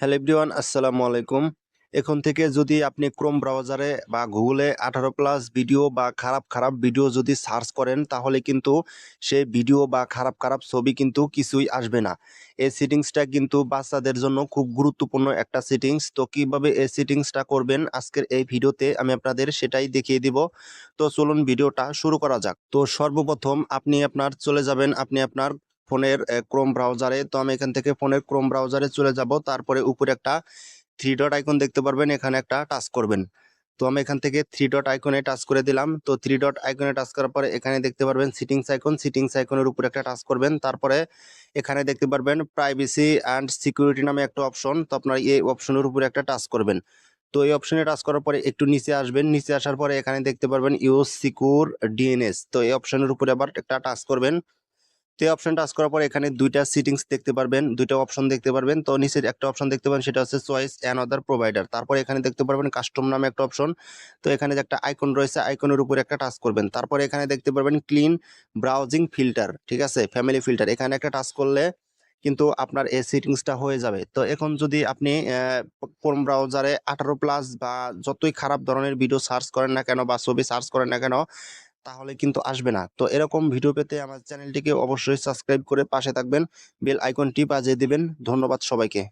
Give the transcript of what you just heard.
Hello everyone, আসসালামু আলাইকুম। এখন থেকে যদি আপনি ক্রোম ব্রাউজারে বা গুগলে আঠারো প্লাস ভিডিও বা খারাপ খারাপ ভিডিও যদি সার্চ করেন, তাহলে কিন্তু সেই ভিডিও বা খারাপ খারাপ ছবি কিন্তু কিছুই আসবে না। এই সেটিংসটা কিন্তু বাচ্চাদের জন্য খুব গুরুত্বপূর্ণ একটা সেটিংস তো কীভাবে এই সেটিংসটা করবেন, আজকের এই ভিডিওতে আমি আপনাদের সেটাই দেখিয়ে দিব। তো চলুন ভিডিওটা শুরু করা যাক। তো সর্বপ্রথম আপনি আপনার, চলে যাবেন আপনি আপনার ফোনের ক্রোম ব্রাউজারে তো আমি এখান থেকে ফোনের ক্রোম ব্রাউজারে চলে যাব। তারপরে উপরে একটা থ্রি ডট আইকন দেখতে পারবেন। এখানে একটা টাচ করবেন। তো আমি এখান থেকে থ্রি ডট আইকনে টাচ করে দিলাম। তো থ্রি ডট আইকনে টাচ করার পরে এখানে দেখতে পারবেন সিটিংস আইকন সিটিংস আইকনের উপরে একটা টাচ করবেন। তারপরে এখানে দেখতে পারবেন প্রাইভেসি অ্যান্ড সিকিউরিটি নামে একটা অপশন তো আপনার এই অপশনের উপরে একটা টাচ করবেন। তো এই অপশনে টাচ করার পরে একটু নিচে আসবেন। নিচে আসার পরে এখানে দেখতে পারবেন ইউজ সিকিউর ডিএনএস তো এই অপশনের উপরে আবার একটা টাচ করবেন। তো এই অপশন টাচ করার পর এখানে দুইটা সিটিংস দেখতে পারবেন, দুইটা অপশন দেখতে পারবেন। তো নিচে একটা অপশন দেখতে পাবেন, সেটা হচ্ছে চয়েস অ্যান্ড আদার প্রোভাইডার তারপর এখানে দেখতে পারবেন কাস্টম নামে একটা অপশন তো এখানে যে একটা আইকন রয়েছে আইকনের উপরে একটা টাচ করবেন। তারপরে এখানে দেখতে পারবেন ক্লিন ব্রাউজিং ফিল্টার ঠিক আছে? ফ্যামিলি ফিল্টার এখানে একটা টাচ করলে কিন্তু আপনার এই সেটিংসটা হয়ে যাবে। তো এখন যদি আপনি ক্রোম ব্রাউজারে আঠারো প্লাস বা যতই খারাপ ধরনের ভিডিও সার্চ করেন না কেন বা ছবি সার্চ করেন না কেন তাহলে কিন্তু আসবে না। তো এরকম ভিডিও পেতে আমার চ্যানেলটিকে অবশ্যই সাবস্ক্রাইব করে পাশে থাকবেন বেল আইকনটি বাজিয়ে দিবেন। ধন্যবাদ সবাইকে।